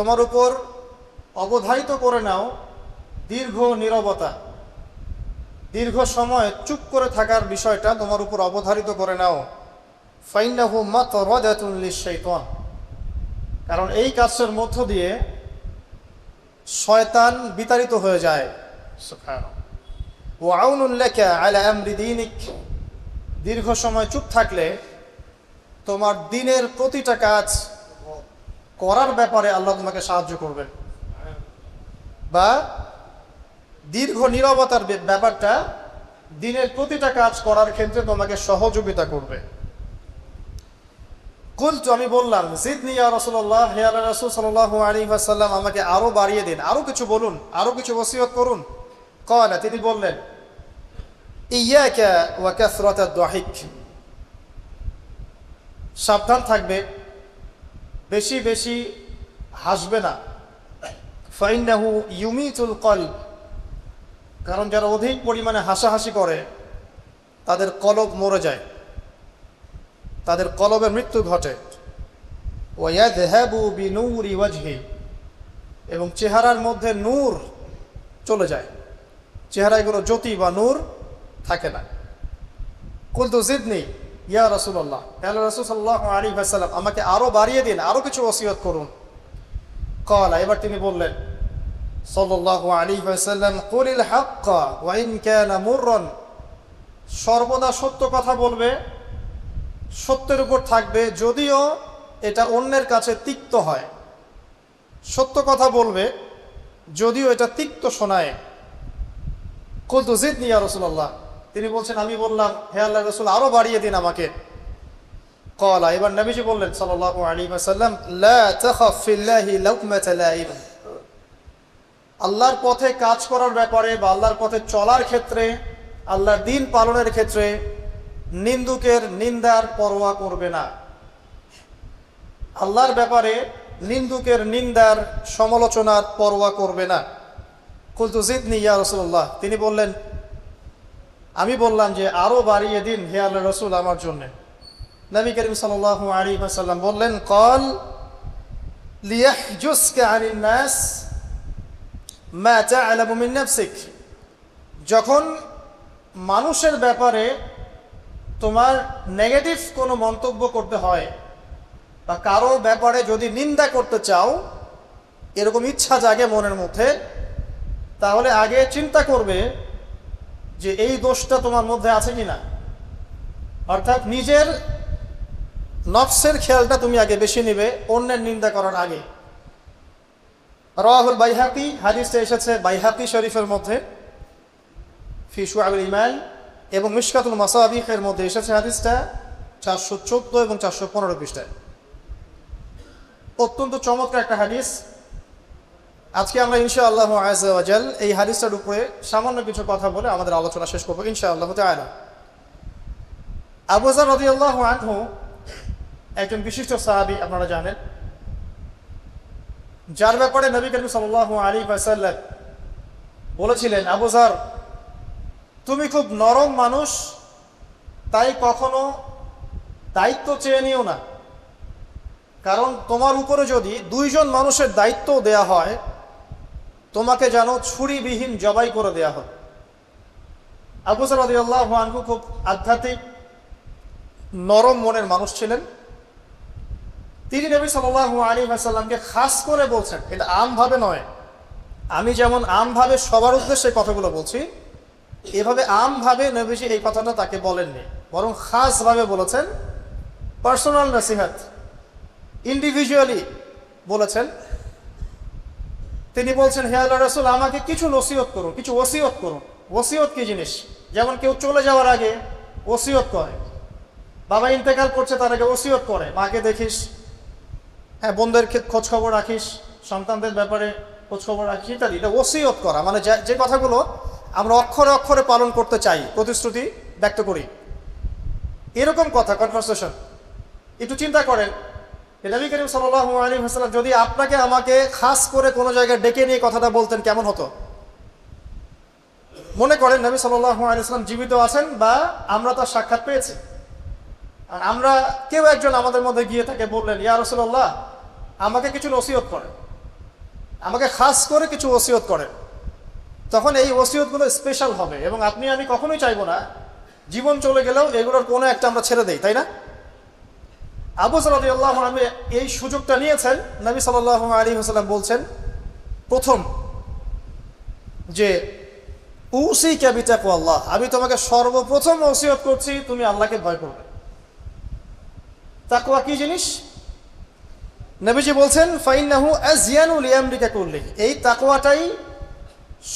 তোমার উপর অবধারিত করে নাও দীর্ঘ নীরবতা। দীর্ঘ সময় চুপ করে থাকার বিষয়টা তোমার উপর অবধারিত করে নাও। ফাইনাহু মাত কারণ এই কাজের মধ্য দিয়ে শয়তান বিতাড়িত হয়ে যায়। ও দীর্ঘ সময় চুপ থাকলে তোমার দিনের প্রতিটা কাজ করার ব্যাপারে আল্লাহ তোমাকে সাহায্য করবেন বা দীর্ঘ নিরবতার ব্যাপারটা দিনের প্রতিটা কাজ করার ক্ষেত্রে তোমাকে সহযোগিতা করবে। আমি বললাম, জিদনি ইয়া রাসূলুল্লাহ, হে আল্লাহ আমাকে আরও বাড়িয়ে দিন, আরও কিছু বলুন, আরও কিছু ওসিয়ত করুন। কয়না তিনি বললেন ইয়াকা ওয়া দাহিক। সাবধান থাকবে বেশি বেশি হাসবে না। ফাইন্নাহু ইউমিতুল কলব। কারণ যারা অধিক পরিমাণে হাসাহাসি করে, তাদের কলব মরে যায়। তাদের কলবের মৃত্যু ঘটে। এবং চেহারার মধ্যে নূর চলে যায়। চেহারায় কোনো জ্যোতি বা নূর থাকে না। কুলতু জিদনি ইয়া রসুল্লাহ আল্লাহ রসুল সাল্লাহ আলী ভাসাল্লাম আমাকে আরও বাড়িয়ে দিন আরও কিছু ওসিয়ত করুন। কলা এবার তিনি বললেন সল্লাহ আলী ভাসাল্লাম কলিল হাক্কা ওয়াইন ক্যানা মুররন সর্বদা সত্য কথা বলবে, সত্যের উপর থাকবে, যদিও এটা অন্যের কাছে তিক্ত হয়। সত্য কথা বলবে, যদিও এটা তিক্ত শোনায়। কুলতু জিদ নিয়া রসুল্লাহ তিনি বলছেন, আমি বললাম, হে আল্লাহ রসুল, আরও বাড়িয়ে দিন আমাকে। কলা এবার নবীজি বললেন লাইম আল্লাহর পথে কাজ করার ব্যাপারে বা আল্লাহর পথে চলার ক্ষেত্রে, আল্লাহর দিন পালনের ক্ষেত্রে নিন্দুকের নিন্দার পরোয়া করবে না। আল্লাহর ব্যাপারে নিন্দুকের নিন্দার সমালোচনার পরোয়া করবে না। কুলতু জিদনি ইয়া রাসূলুল্লাহ, তিনি বললেন আমি বললাম যে আরও বাড়িয়ে দিন হে আল্লাহ রসুল আমার জন্য। নবী করিম সাল্লাল্লাহু আলাইহি ওয়াসাল্লাম বললেন, কল যখন মানুষের ব্যাপারে তোমার নেগেটিভ কোনো মন্তব্য করতে হয় বা কারও ব্যাপারে যদি নিন্দা করতে চাও, এরকম ইচ্ছা জাগে মনের মধ্যে, তাহলে আগে চিন্তা করবে যে এই দোষটা তোমার মধ্যে আছে কিনা? অর্থাৎ নিজের নফসের খেয়ালটা তুমি আগে বেশি নিবে, অন্যের নিন্দা করার আগে। রাহুল বাইহাকি হাদিসটা এসেছে বাইহাকি শরীফের মধ্যে ফিসু আবুল ইমান এবং মিশকাতুল মাসাবিকের মধ্যে এসেছে হাদিসটা চারশো চোদ্দ এবং চারশো পনেরো পৃষ্ঠায়। অত্যন্ত চমৎকার একটা হাদিস। আজকে আমরা ইনশা আল্লাহ আজাল এই হাদিসটার উপরে সামান্য কিছু কথা বলে আমাদের আলোচনা শেষ করব ইনশা আল্লাহ তালা আবুজার রদি আল্লাহ আনহু একজন বিশিষ্ট সাহাবি, আপনারা জানেন, যার ব্যাপারে নবী করিম সাল্লাহ আলী ফাসাল্লাম বলেছিলেন আবুজার তুমি খুব নরম মানুষ, তাই কখনো দায়িত্ব চেয়ে নিও না। কারণ তোমার উপরে যদি দুইজন মানুষের দায়িত্ব দেয়া হয় তোমাকে যেন ছুরিবিহীন জবাই করে দেয়া হয়। আবু সালাদি আল্লাহ আনহু খুব আধ্যাত্মিক, নরম মনের মানুষ ছিলেন। তিনি নবী সাল্লাহ আলী আসাল্লামকে খাস করে বলছেন, এটা আমভাবে নয়। আমি যেমন আমভাবে সবার উদ্দেশ্যে কথাগুলো বলছি, এভাবে আমভাবে নবীজি এই কথাটা তাকে বলেননি, বরং খাসভাবে বলেছেন। পার্সোনাল নসিহাত, ইন্ডিভিজুয়ালি বলেছেন তিনি বলছেন, হে আল্লাহ রসুল, আমাকে কিছু নসিহত করুন, কিছু ওসিয়ত করুন। ওসিয়ত কি জিনিস? যেমন কেউ চলে যাওয়ার আগে ওসিয়ত করে। বাবা ইন্তেকাল করছে, তার আগে ওসিয়ত করে। মাকে দেখিস হ্যাঁ বোনদের খোঁজ খবর রাখিস, সন্তানদের ব্যাপারে খোঁজ খবর রাখিস, ইত্যাদি। এটা ওসিয়ত করা। মানে যে- কথাগুলো আমরা অক্ষরে অক্ষরে পালন করতে চাই, প্রতিশ্রুতি ব্যক্ত করি। এরকম কথা কনভারসেশন একটু চিন্তা করেন নবী করিম সাল্লাল্লাহু আলাইহি ওয়াসাল্লাম যদি আপনাকে আমাকে খাস করে কোনো জায়গায় ডেকে নিয়ে কথাটা বলতেন, কেমন হতো? মনে করেন নবী সাল্লাল্লাহু আলাইহি ওয়াসাল্লাম জীবিত আছেন বা আমরা তার সাক্ষাৎ পেয়েছি। আর আমরা কেউ একজন আমাদের মধ্যে গিয়ে তাকে বললেন, ইয়া রাসূলুল্লাহ, আমাকে কিছু নসিহত করেন। আমাকে খাস করে কিছু ওসিয়ত করেন। তখন এই ওসিয়তগুলো স্পেশাল হবে এবং আপনি, আমি কখনোই চাইব না। জীবন চলে গেলেও এগুলোর কোনো একটা আমরা ছেড়ে দেই, তাই না? আবু সালাদি আল্লাহ আমি এই সুযোগটা নিয়েছেন। নবী সাল আলী হাসাল্লাম বলছেন, প্রথম যে উসি ক্যাবিটাকু আল্লাহ আমি তোমাকে সর্বপ্রথম ওসিয়ত করছি, তুমি আল্লাহকে ভয় করবে তাকুয়া কি জিনিস? নবীজি বলছেন ফাইনাহু আজিয়ানু লিয়ামরিকা করলে এই তাকওয়াটাই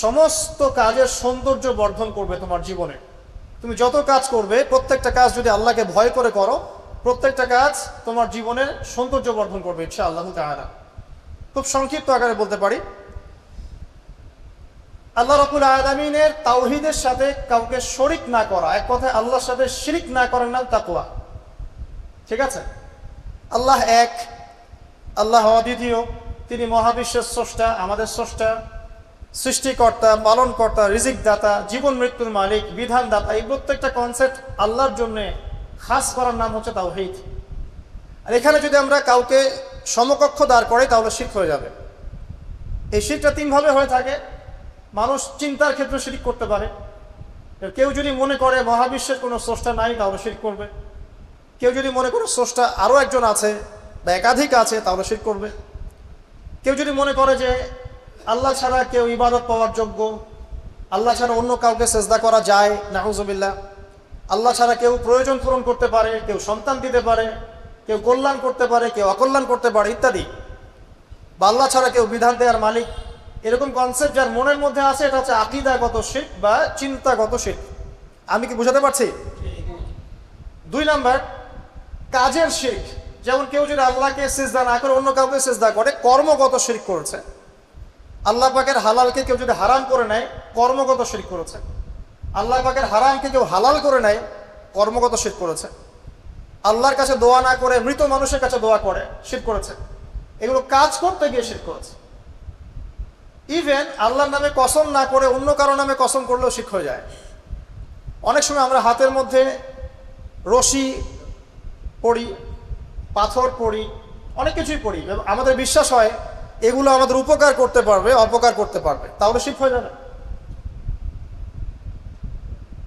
সমস্ত কাজের সৌন্দর্য বর্ধন করবে তোমার জীবনে। তুমি যত কাজ করবে, প্রত্যেকটা কাজ যদি আল্লাহকে ভয় করে করো প্রত্যেকটা কাজ তোমার জীবনের সৌন্দর্য বর্ধন করবে ইচ্ছা আল্লাহ তাহারা খুব সংক্ষিপ্ত আকারে বলতে পারি। আল্লাহ রকুল আলমিনের তাওহিদের সাথে কাউকে শরিক না করা, এক কথায় আল্লাহর সাথে শিরিক না করার নাম তাকুয়া ঠিক আছে? আল্লাহ এক, আল্লাহ অদ্বিতীয়, তিনি মহাবিশ্বের স্রষ্টা, আমাদের স্রষ্টা, সৃষ্টিকর্তা, পালনকর্তা রিজিক দাতা জীবন মৃত্যুর মালিক বিধান দাতা এই প্রত্যেকটা কনসেপ্ট আল্লাহর জন্য খাস করার নাম হচ্ছে তাওহিদ। আর এখানে যদি আমরা কাউকে সমকক্ষ দাঁড় করাই, তাহলে শিখ হয়ে যাবে। এই শিখটা তিনভাবে হয়ে থাকে। মানুষ চিন্তার ক্ষেত্রে শিরিক করতে পারে। কেউ যদি মনে করে মহাবিশ্বের কোনো স্রষ্টা নাই, তাহলে শিরিক করবে। কেউ যদি মনে করে স্রষ্টা আরও একজন আছে বা একাধিক আছে, তাহলে শির করবে। কেউ যদি মনে করে যে আল্লাহ ছাড়া কেউ ইবাদত পাওয়ার যোগ্য, আল্লাহ ছাড়া অন্য কাউকে চেষ্টা করা যায় নাহুজবিল্লা আল্লাহ ছাড়া কেউ প্রয়োজন পূরণ করতে পারে, কেউ সন্তান দিতে পারে, কেউ কল্যাণ করতে পারে, কেউ অকল্যাণ করতে পারে, ইত্যাদি। বা আল্লাহ ছাড়া কেউ বিধান দেওয়ার মালিক। এরকম কনসেপ্ট যার মনের মধ্যে আছে, এটা হচ্ছে আকিদাগত শিখ বা চিন্তাগত শিখ আমি কি বুঝাতে পারছি? দুই নাম্বার, কাজের শিখ যেমন কেউ যদি আল্লাহকে সেজদা না করে, অন্য কাউকে সেজদা করে, কর্মগত শিরিক করেছে। আল্লাহ পাকের হালালকে কেউ যদি হারাম করে নেয়, কর্মগত শিরিক করেছে। আল্লাহ পাকের হারামকে কেউ হালাল করে নেয় কর্মগত শির করেছে। আল্লাহর কাছে দোয়া না করে মৃত মানুষের কাছে দোয়া করে, শির করেছে। এগুলো কাজ করতে গিয়ে শির করেছে। ইভেন আল্লাহর নামে কসম না করে অন্য কারও নামে কসম করলেও শিখ হয়ে যায়। অনেক সময় আমরা হাতের মধ্যে রশি পড়ি পাথর পড়ি অনেক কিছুই পড়ি আমাদের বিশ্বাস হয়, এগুলো আমাদের উপকার করতে পারবে, অপকার করতে পারবে। তাহলে শিখ হয়ে যাবে।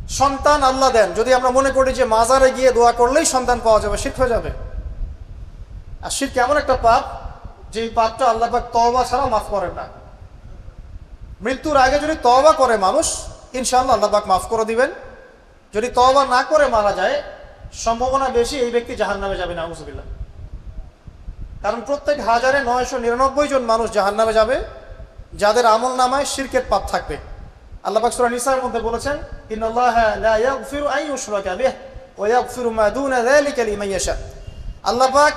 সন্তান আল্লাহ দেন। যদি আমরা মনে করি যে মাজারে গিয়ে দোয়া করলেই সন্তান পাওয়া যাবে শিখ হয়ে যাবে। আর শিখ কেমন একটা পাপ, যে পাপটা আল্লাহ পাক তওবা ছাড়া মাফ করেন না। মৃত্যুর আগে যদি তওবা করে মানুষ, ইনশাআল্লাহ আল্লাহ পাক মাফ করে দিবেন। যদি তওবা না করে মারা যায়, সম্ভাবনা বেশি এই ব্যক্তি জাহান নামে যাবে না আউজবিল্লা কারণ প্রত্যেক হাজারে নয়শো নিরানব্বই জন মানুষ জাহান নামে যাবে, যাদের আমল নামায় শিরকের পাপ থাকবে। আল্লাহ পাক সূরা নিসার মধ্যে বলেছেন, ইন্নাল্লাহা লা ইয়াগফিরু আন ইউশরাকা বিহি ওয়া ইয়াগফিরু মা দুনা যালিকা লিমান ইয়াশা. আল্লাহ পাক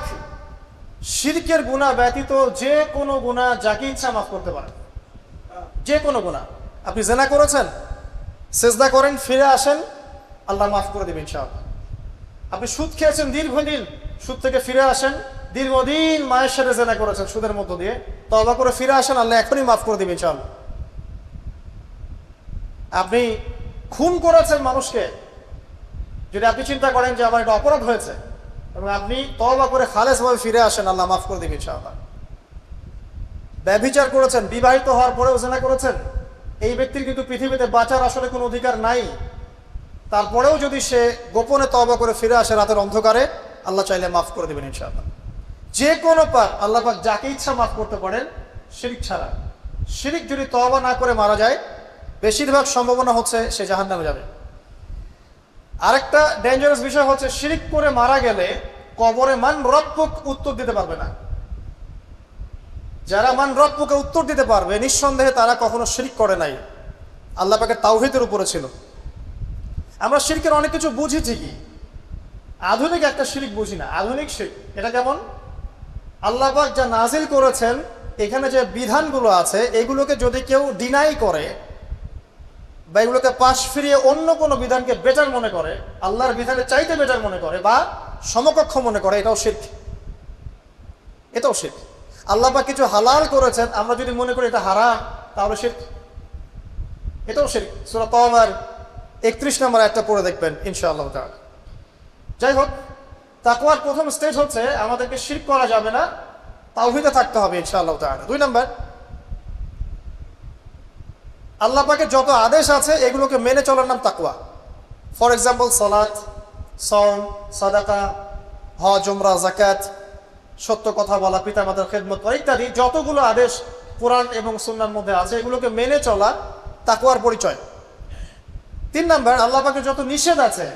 শিরকের গুনাহ ব্যতীত যে কোনো গুনাহ যাকে ইচ্ছা মাফ করতে পারে যে কোনো গুনাহ। আপনি জেনা করেছেন, সেজদা করেন, ফিরে আসেন, আল্লাহ মাফ করে দেবেন ইনশাআল্লাহ। আপনি সুদ খেয়েছেন দীর্ঘদিন, সুদ থেকে ফিরে আসেন, দীর্ঘদিন মায়ের সাথে জেনা করেছেন সুদের মধ্য দিয়ে তবা করে ফিরে আসেন, আল্লাহ এখনই মাফ করে দিবেন চল আপনি খুন করেছেন মানুষকে, যদি আপনি চিন্তা করেন যে আমার এটা অপরাধ হয়েছে, এবং আপনি তবা করে খালেসভাবে ফিরে আসেন, আল্লাহ মাফ করে দিবেন ইনশাআল্লাহ। ব্যভিচার করেছেন, বিবাহিত হওয়ার পরেও জেনা করেছেন, এই ব্যক্তির কিন্তু পৃথিবীতে বাঁচার আসলে কোনো অধিকার নাই। তারপরেও যদি সে গোপনে তবা করে ফিরে আসে রাতের অন্ধকারে, আল্লাহ চাইলে মাফ করে দেবেন ইনশাআল্লাহ। যে কোনো পাপ, আল্লাহ পাক যাকে ইচ্ছা মাফ করতে পারেন, শিরিক ছাড়া। শিরিক যদি তবা না করে মারা যায় বেশিরভাগ সম্ভাবনা হচ্ছে সে জাহান নামে যাবে। আরেকটা ডেঞ্জারাস বিষয় হচ্ছে শিরিক করে মারা গেলে কবরে মান রব্বক উত্তর দিতে পারবে না। যারা মান রব্বকে উত্তর দিতে পারবে, নিঃসন্দেহে তারা কখনো শিরিক করে নাই। আল্লাহ পাকে তাওহিদের উপরে ছিল। আমরা শিরকের অনেক কিছু বুঝি ঠিকই আধুনিক একটা শিরিক বুঝি না। আধুনিক শির এটা কেমন? আল্লাহবাক যা নাজিল করেছেন, এখানে যে বিধানগুলো আছে, এগুলোকে যদি কেউ ডিনাই করে বা এগুলোকে পাশ ফিরিয়ে অন্য কোনো বিধানকে বেটার মনে করে, আল্লাহর বিধানের চাইতে বেটার মনে করে বা সমকক্ষ মনে করে, এটাও শিখ এটাও শিখ আল্লাহ বা কিছু হালাল করেছেন, আমরা যদি মনে করি এটা হারাম, তাহলে শিখ এটাও শিখ সুরা তমার একত্রিশ নম্বর একটা পড়ে দেখবেন, ইনশাআল্লাহ তাআলা। যাই হোক, তাকওয়ার প্রথম স্টেজ হচ্ছে, আমাদেরকে শিরক করা যাবে না, তাওহিদে থাকতে হবে, ইনশাআল্লাহ তাআলা। দুই নম্বর আল্লাহ যত আদেশ আছে, এগুলোকে মেনে চলার নাম তাকুয়া ফর এক্সাম্পল সলাৎ সম সাদাকা, হজ, উমরা জাকাত সত্য কথা বলা, পিতামাতার খেদমত করা ইত্যাদি যতগুলো আদেশ কোরআন এবং সুন্নার মধ্যে আছে, এগুলোকে মেনে চলা তাকুয়ার পরিচয়। তিন নাম্বার, আল্লাহ পাকের যত নিষেধ আছে,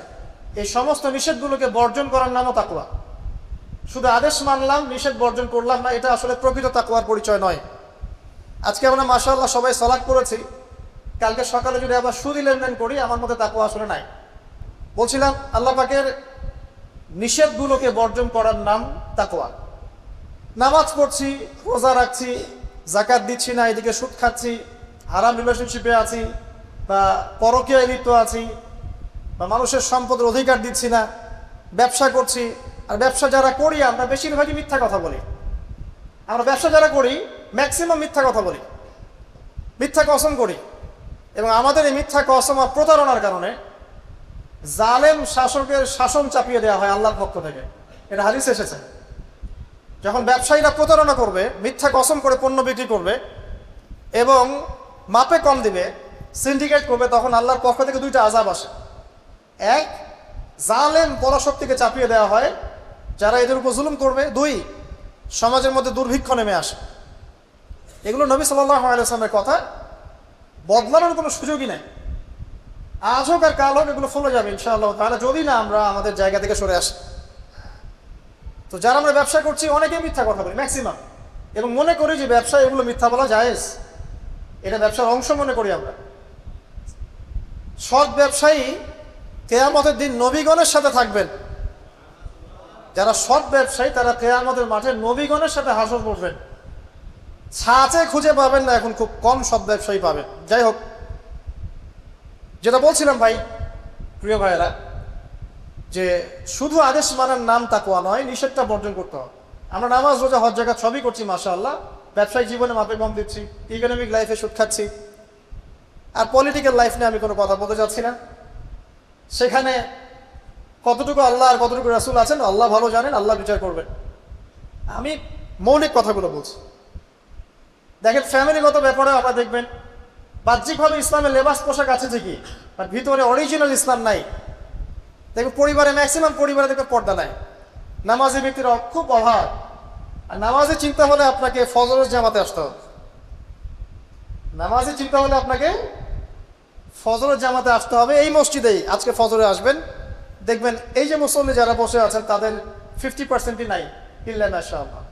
এই সমস্ত নিষেধগুলোকে বর্জন করার নামও তাকুয়া শুধু আদেশ মানলাম, নিষেধ বর্জন করলাম না, এটা আসলে প্রকৃত তাকুয়ার পরিচয় নয়। আজকে আমরা মাশাআল্লাহ সবাই সলাৎ করেছি কালকে সকালে যদি আবার সুদি লেনদেন করি, আমার মধ্যে তাকুয়া আসলে নাই। বলছিলাম, আল্লাহ পাকের নিষেধগুলোকে বর্জন করার নাম তাকুয়া নামাজ পড়ছি, রোজা রাখছি জাকাত দিচ্ছি না, এদিকে সুদ খাচ্ছি, হারাম রিলেশনশিপে আছি, বা পরকীয়ায় লিপ্ত আছি, বা মানুষের সম্পদের অধিকার দিচ্ছি না, ব্যবসা করছি। আর ব্যবসা যারা করি, আমরা বেশিরভাগই মিথ্যা কথা বলি। আমরা ব্যবসা যারা করি ম্যাক্সিমাম মিথ্যা কথা বলি। মিথ্যা কসম করি। এবং আমাদের এই মিথ্যা কসম প্রতারণার কারণে জালেম শাসকের শাসন চাপিয়ে দেওয়া হয় আল্লাহর পক্ষ থেকে। এটা হাদিস এসেছে। যখন ব্যবসায়ীরা প্রতারণা করবে, মিথ্যা কসম করে পণ্য বিক্রি করবে এবং মাপে কম দিবে সিন্ডিকেট করবে, তখন আল্লাহর পক্ষ থেকে দুইটা আজাব আসে। এক, জালেম পরাশক্তিকে চাপিয়ে দেওয়া হয়, যারা এদের উপর জুলুম করবে। দুই, সমাজের মধ্যে দুর্ভিক্ষ নেমে আসে। এগুলো নবী সাল্লাহ আলাইসলামের কথা। বদলানোর কোনো সুযোগই নেই। আজ হোক আর কাল হোক এগুলো ফলে যাবে ইনশাআল্লাহ তাহলে যদি না আমরা আমাদের জায়গা থেকে সরে আসি। তো যারা আমরা ব্যবসা করছি, অনেকেই মিথ্যা কথা বলি ম্যাক্সিমাম এবং মনে করি যে ব্যবসা এগুলো মিথ্যা বলা জায়েজ। এটা ব্যবসার অংশ মনে করি আমরা। সৎ ব্যবসায়ী কেয়ামতের দিন নবীগণের সাথে থাকবেন। যারা সৎ ব্যবসায়ী, তারা কেয়ামতের মাঠে নবীগণের সাথে হাসর করবেন ছাঁচে খুঁজে পাবেন না, এখন খুব কম সৎ ব্যবসায়ী পাবেন। যাই হোক, যেটা বলছিলাম ভাই, প্রিয় ভাইয়েরা, যে শুধু আদেশ মানার নাম তাকুয়া নয়, নিষেধটা বর্জন করতে হবে। আমরা নামাজ, রোজা, হজ জায়গা সবই করছি মাসা আল্লাহ ব্যবসায়িক জীবনে মাপে কম দিচ্ছি ইকোনমিক লাইফে সুদ খাচ্ছি। আর পলিটিক্যাল লাইফ নিয়ে আমি কোনো কথা বলতে চাচ্ছি না। সেখানে কতটুকু আল্লাহ আর কতটুকু রাসুল আছেন, আল্লাহ ভালো জানেন, আল্লাহ বিচার করবেন। আমি মৌলিক কথাগুলো বলছি। দেখেন ফ্যামিলিগত ব্যাপারে আপনারা দেখবেন, বাহ্যিকভাবে ইসলামের লেবাস পোশাক আছে ঠিকই বাট ভিতরে অরিজিনাল ইসলাম নাই। দেখবেন, পরিবারে ম্যাক্সিমাম পরিবারে দেখবেন পর্দা নাই। নামাজি ব্যক্তির খুব অভাব। আর নামাজে চিন্তা হলে আপনাকে ফজরের জামাতে আসতে হবে। নামাজে চিন্তা হলে আপনাকে ফজরের জামাতে আসতে হবে। এই মসজিদেই আজকে ফজরে আসবেন। দেখবেন, এই যে মুসল্লি যারা বসে আছেন, তাদের ফিফটি পার্সেন্টই নাই। ইল্লা মাশাআল্লাহ।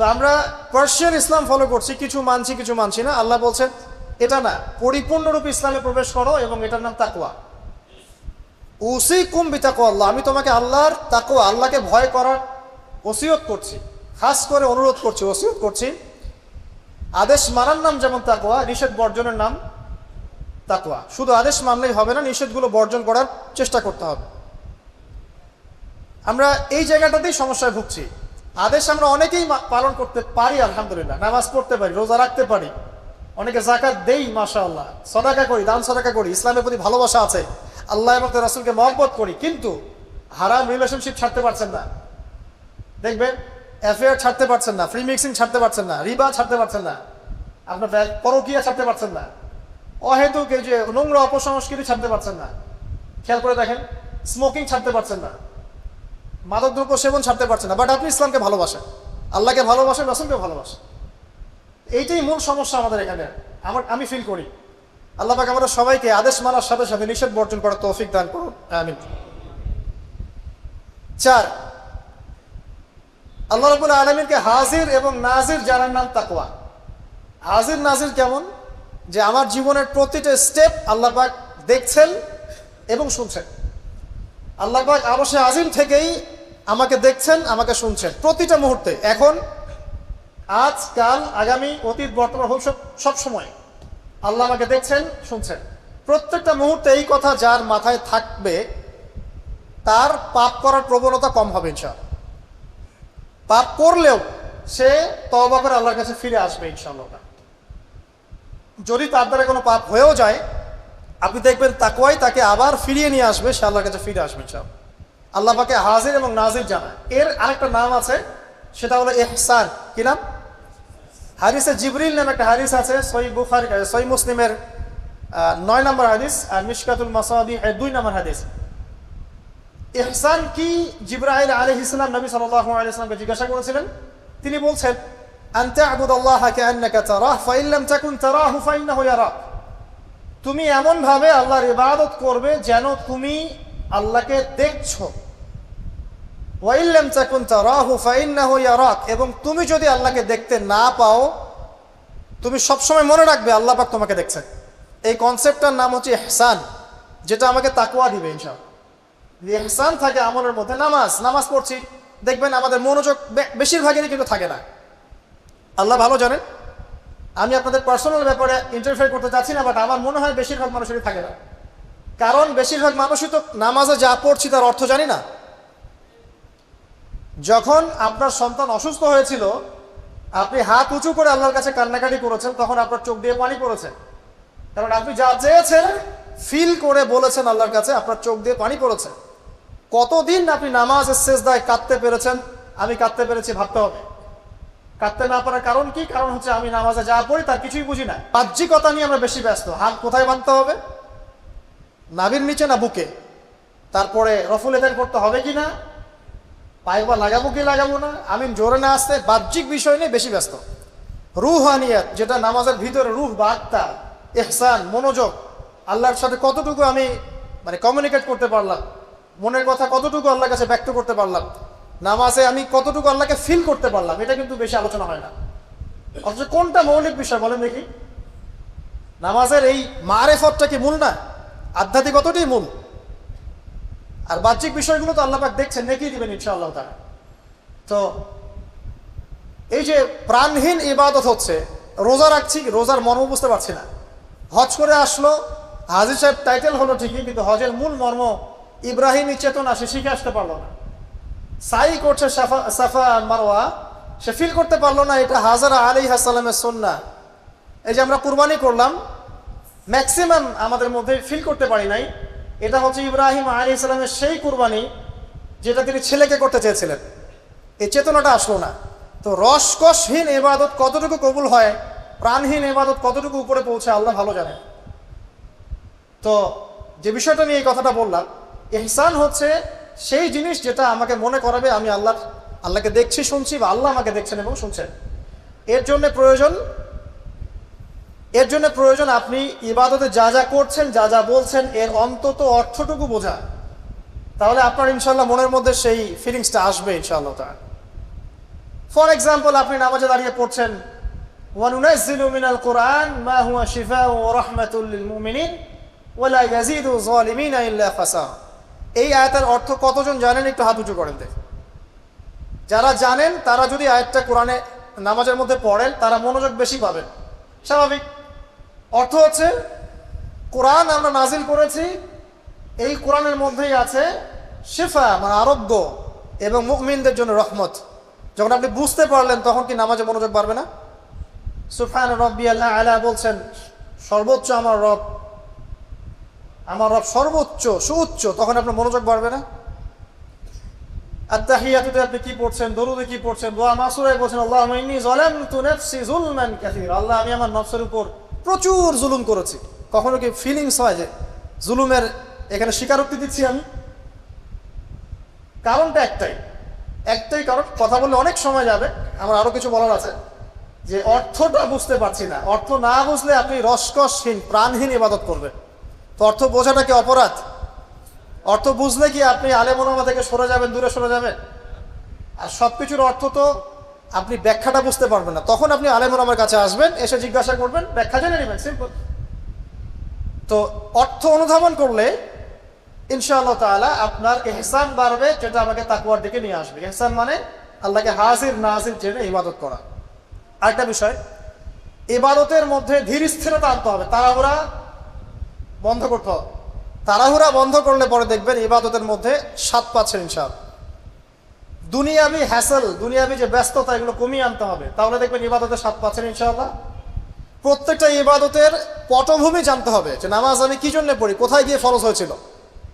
তো আমরা পার্সিয়ান ইসলাম ফলো করছি, কিছু মানছি কিছু মানছি না। আল্লাহ বলছেন, এটা না, পরিপূর্ণরূপে ইসলামে প্রবেশ করো এবং এটার নাম তাকুয়া উসি কুম বিতাকো আল্লাহ, আমি তোমাকে আল্লাহর তাকো আল্লাহকে ভয় করার ওসিয়ত করছি, খাস করে অনুরোধ করছি, ওসিয়ত করছি। আদেশ মানার নাম যেমন তাকোয়া নিষেধ বর্জনের নাম তাকোয়া শুধু আদেশ মানলেই হবে না, নিষেধগুলো বর্জন করার চেষ্টা করতে হবে। আমরা এই জায়গাটাতেই সমস্যায় ভুগছি। আদেশ আমরা অনেকেই পালন করতে পারি, আলহামদুলিল্লাহ। নামাজ পড়তে পারি, রোজা রাখতে পারি। অনেকে জাকাত দেই মাশা আল্লাহ সদাকা করি, দান সদাকা করি, ইসলামের প্রতি ভালোবাসা আছে। আল্লাহ এবং রাসুলকে মহব্বত করি, কিন্তু হারাম রিলেশনশিপ ছাড়তে পারছেন না। দেখবেন অ্যাফেয়ার ছাড়তে পারছেন না ফ্রি মিক্সিং ছাড়তে পারছেন না, রিবা ছাড়তে পারছেন না, আপনার পরকিয়া ছাড়তে পারছেন না, অহেতুক এই যে নোংরা অপসংস্কৃতি ছাড়তে পারছেন না। খেয়াল করে দেখেন স্মোকিং ছাড়তে পারছেন না। মাদকদ্রব্য সেবন ছাড়তে পারছেন না বাট আপনি ইসলামকে ভালোবাসেন। আল্লাহকে ভালোবাসেন, রসুলকে ভালোবাসেন। এইটাই মূল সমস্যা আমাদের এখানে। আমার আমি ফিল করি। আল্লাহ পাক আমাদের সবাইকে আদেশ মানার সাথে সাথে নিষেধ বর্জন করার তৌফিক দান করুন। আমিন। চার, আল্লাহ রবুল আলমিনকে হাজির এবং নাজির জানার নাম তাকওয়া। হাজির, নাজির কেমন? যে আমার জীবনের প্রতিটা স্টেপ আল্লাহ পাক দেখছেন এবং শুনছেন। আল্লাহ পাক আবশ্যে আজিম থেকেই আমাকে দেখছেন, আমাকে শুনছেন। প্রতিটা মুহূর্তে। এখন আজ কাল আগামী, অতীত, বর্তমান, ভবিষ্যৎ, সব সময় আল্লাহ আমাকে দেখছেন, শুনছেন। প্রত্যেকটা মুহূর্তে এই কথা যার মাথায় থাকবে, তার পাপ করার প্রবণতা কম হবে, ইনশাআল্লাহ। পাপ করলেও সে তবা করে আল্লাহর কাছে ফিরে আসবে, ইনশাআল্লাহ। যদি তার দ্বারা কোনো পাপ হয়েও যায় আপনি দেখবেন তাকুয়াই তাকে আবার ফিরিয়ে নিয়ে আসবে, সে আল্লাহর কাছে ফিরে আসবে ইনশাআল্লাহ। আল্লাহ পাকে হাজির এবং নাজির জানা এর আরেকটা নাম আছে, সেটা হলো এহসান কি নাম? হারিসে জিবরিল নামে একটা হারিস আছে সই বুখারি সই মুসলিমের নয় নম্বর হাদিস আর মিশকাতুল মাসাদি দুই নম্বর হাদিস। ইহসান কি জিব্রাইল আলাইহিস সালাম নবী সাল্লাল্লাহু আলাইহি জিজ্ঞাসা করেছিলেন? তিনি বলছেন, আন তা'বুদাল্লাহা কাআন্নাকা তারাহ, ফাইন লাম তাকুন তারাহু, ফাইন্নাহু ইয়ারাক। তুমি এমন ভাবে আল্লাহর ইবাদত করবে যেন তুমি আল্লাহকে দেখছ। এবং তুমি যদি আল্লাহকে দেখতে না পাও, তুমি সবসময় মনে রাখবে আল্লাহ পাক তোমাকে দেখছেন এই কনসেপ্টটার নাম হচ্ছে ইহসান, যেটা আমাকে তাকওয়া দিবে ইনশাআল্লাহ। যে ইহসান থাকে আমলের মধ্যে, নামাজ নামাজ পড়ছি, দেখবেন আমাদের মনোযোগ বেশিরভাগেরই কিন্তু থাকে না। আল্লাহ ভালো জানেন? আমি আপনাদের পার্সোনাল ব্যাপারে ইন্টারফেয়ার করতে চাচ্ছি না বাট আমার মনে হয় বেশিরভাগ মানুষেরই থাকে না। কারণ বেশিরভাগ মানুষই তো নামাজে যা পড়ছি তার অর্থ জানি না। যখন আপনার সন্তান অসুস্থ হয়েছিল, আপনি হাত উঁচু করে আল্লাহর কাছে কান্নাকাটি করেছেন, তখন আপনার চোখ দিয়ে পানি পড়েছে। কারণ আপনি যা চেয়েছেন ফিল করে বলেছেন আল্লাহর কাছে, আপনার চোখ দিয়ে পানি পড়েছে। কতদিন আপনি নামাজের শেষ দায় কাঁদতে পেরেছেন, আমি কাঁদতে পেরেছি, ভাবতে হবে। কাঁদতে না পারার কারণ কি? কারণ হচ্ছে আমি নামাজে যা পড়ি তার কিছুই বুঝি না। বাহ্যিকতা নিয়ে আমরা বেশি ব্যস্ত। হাত কোথায় বাঁধতে হবে? নাভির নিচে না বুকে? তারপরে রফুল এদের করতে হবে কি না? পায়ে বা লাগাবো কি লাগাবো না? আমি জোরে না আসতে বাহ্যিক বিষয় নিয়ে বেশি ব্যস্ত। রুহ রুহানিয়াত, যেটা নামাজের ভিতরে রুহ বা আত্মা এহসান মনোযোগ, আল্লাহর সাথে কতটুকু আমি মানে কমিউনিকেট করতে পারলাম, মনের কথা কতটুকু আল্লাহর কাছে ব্যক্ত করতে পারলাম নামাজে আমি কতটুকু আল্লাহকে ফিল করতে পারলাম, এটা কিন্তু বেশি আলোচনা হয় না। অথচ কোনটা মৌলিক বিষয় বলেন দেখি? নামাজের এই মারেফতটা কি মূল না? আধ্যাত্মিক আধ্যাত্মিকতাটাই মূল। আর বাহ্যিক বিষয়গুলো তো আল্লাহ দেখছেন নেকি দিবেন ইনশাআল্লাহ তারা তো এই যে প্রাণহীন ইবাদত হচ্ছে, রোজা রাখছি রোজার মর্ম বুঝতে পারছি না। হজ করে আসলো, হাজির সাহেব টাইটেল হলো ঠিকই, কিন্তু হজের মূল মর্ম ইব্রাহিমী চেতনা, সে শিখে আসতে পারল না। সাই করছে সাফা সাফা আর মারোয়া সে ফিল করতে পারল না এটা হাজারা আলী হাসালামের সন্না এই যে আমরা কুরবানি করলাম ম্যাক্সিমাম আমাদের মধ্যে ফিল করতে পারি নাই। এটা হচ্ছে ইব্রাহিম আলী ইসলামের সেই কুরবানি যেটা তিনি ছেলেকে করতে চেয়েছিলেন। এই চেতনাটা আসলো না। তো রসকসহীন এবাদত কতটুকু কবুল হয়, প্রাণহীন এবাদত কতটুকু উপরে পৌঁছে আল্লাহ ভালো জানেন। তো যে বিষয়টা নিয়ে এই কথাটা বললাম ইহসান হচ্ছে সেই জিনিস যেটা আমাকে মনে করাবে, আমি আল্লাহ, আল্লাহকে দেখছি, শুনছি বা আল্লাহ আমাকে দেখছেন এবং শুনছেন। এর জন্য প্রয়োজন, এর জন্য প্রয়োজন আপনি ইবাদতে যা যা করছেন, যা যা বলছেন, এর অন্তত অর্থটুকু বোঝা। তাহলে আপনার ইনশাল্লাহ মনের মধ্যে সেই ফিলিংসটা আসবে ইনশাআল্লাহ তার ফর এক্সাম্পল আপনি নামাজে দাঁড়িয়ে পড়ছেন وننزل এই আয়াতের অর্থ কতজন জানেন? একটু হাত উঁচু করেন যারা জানেন, তারা যদি আয়াতটা কোরআনে নামাজের মধ্যে পড়েন, তারা মনোযোগ বেশি পাবেন। স্বাভাবিক। অর্থ হচ্ছে, কোরআন আমরা নাজিল করেছি, এই কোরআনের মধ্যেই আছে শেফা মানে আরোগ্য এবং মুকমিনদের জন্য রহমত। যখন আপনি বুঝতে পারলেন, তখন কি নামাজে মনোযোগ বাড়বে না? সুফান রব্বি আল্লাহ আলা বলছেন, সর্বোচ্চ আমার রব আমার রব সর্বোচ্চ, সুউচ্চ, তখন আপনার মনোযোগ বাড়বে না? আত্তাহিয়াতুতে আপনি কি পড়ছেন? দরুদে কি পড়ছেন? দোয়া মাসুরায় বলছেন আল্লাহ ইন্নী যালামতু নাফসি যুলমান কাসীরা। আল্লাহ, আমি আমার নফসের উপর প্রচুর জুলুম করেছি। কখনো কি ফিলিংস হয় যে জুলুমের এখানে স্বীকারোক্তি দিচ্ছি আমি? কারণটা একটাই। একটাই কারণ, কথা বললে অনেক সময় যাবে। আমার আরও কিছু বলার আছে। যে অর্থটা বুঝতে পারছি না। অর্থ না বুঝলে আপনি রসকসহীন, প্রাণহীন ইবাদত করবেন। তো অর্থ বোঝাটা কি অপরাধ? অর্থ বুঝলে কি আপনি আলেমনোমা থেকে সরে যাবেন, দূরে সরে যাবেন? আর সব কিছুর অর্থ তো আপনি ব্যাখ্যাটা বুঝতে পারবেন না। তখন আপনি আলেমনোমার কাছে আসবেন, এসে জিজ্ঞাসা করবেন, ব্যাখ্যা জেনে নেবেন সিম্পল তো অর্থ অনুধাবন করলে ইনশাআল্লাহ তাআলা আপনার এহসান বাড়বে, যেটা আমাকে তাকুয়ার দিকে নিয়ে আসবে। এহসান মানে আল্লাহকে হাজির নাজির জেনে ইবাদত করা। আরেকটা বিষয়, ইবাদতের মধ্যে ধীর স্থিরতা আনতে হবে, তাড়াহুড়া বন্ধ করতে হবে। তাড়াহুড়া বন্ধ করলে পরে দেখবেন ইবাদতের মধ্যে স্বাদ পাচ্ছেন ইনশাল দুনিয়াবি হ্যাসেল দুনিয়াবি যে ব্যস্ততা, এগুলো কমিয়ে আনতে হবে। তাহলে দেখবেন ইবাদতের স্বাদ পাচ্ছেন ইনশাআল্লাহ। প্রত্যেকটা ইবাদতের পটভূমি জানতে হবে যে নামাজ আমি কি জন্য পড়ি, কোথায় গিয়ে ফরজ হয়েছিল?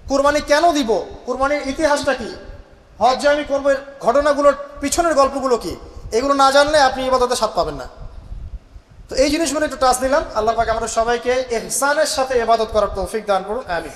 কুরবানি কেন দিব? কুরবানির ইতিহাসটা কি? হজ যে আমি করব, ঘটনাগুলোর পিছনের গল্পগুলো কি? এগুলো না জানলে আপনি ইবাদতে স্বাদ পাবেন না। তো এই জিনিসগুলো একটু টাচ নিলাম। আল্লাহ পাকে আমরা সবাইকে এহসানের সাথে এবাদত করার তৌফিক দান করুন। আমিন।